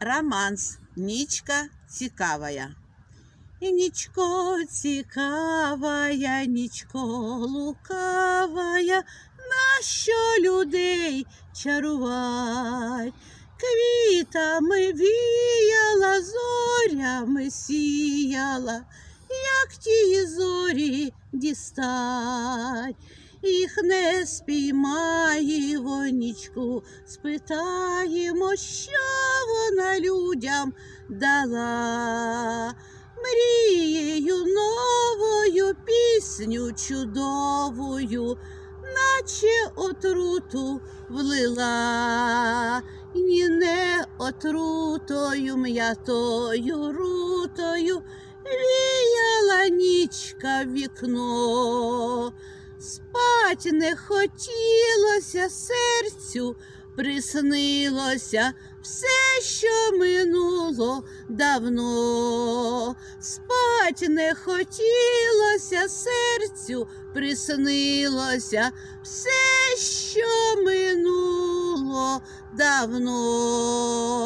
романс Нічка цікавая. І нічко цікавая, нічко лукавая, нащо людей чарувать? Квітами віяла, зорями сіяла, як ті зорі дістать. Їх не спіймаємо нічку, спитаємо, що вона людям дала. Мрією новою пісню чудовою, наче отруту влила, і не отрутою м'ятою рутою віяла нічка в вікно. Спать не хотілося серцю, приснилося все, що минуло давно. Спать не хотілося серцю, приснилося все, що минуло давно.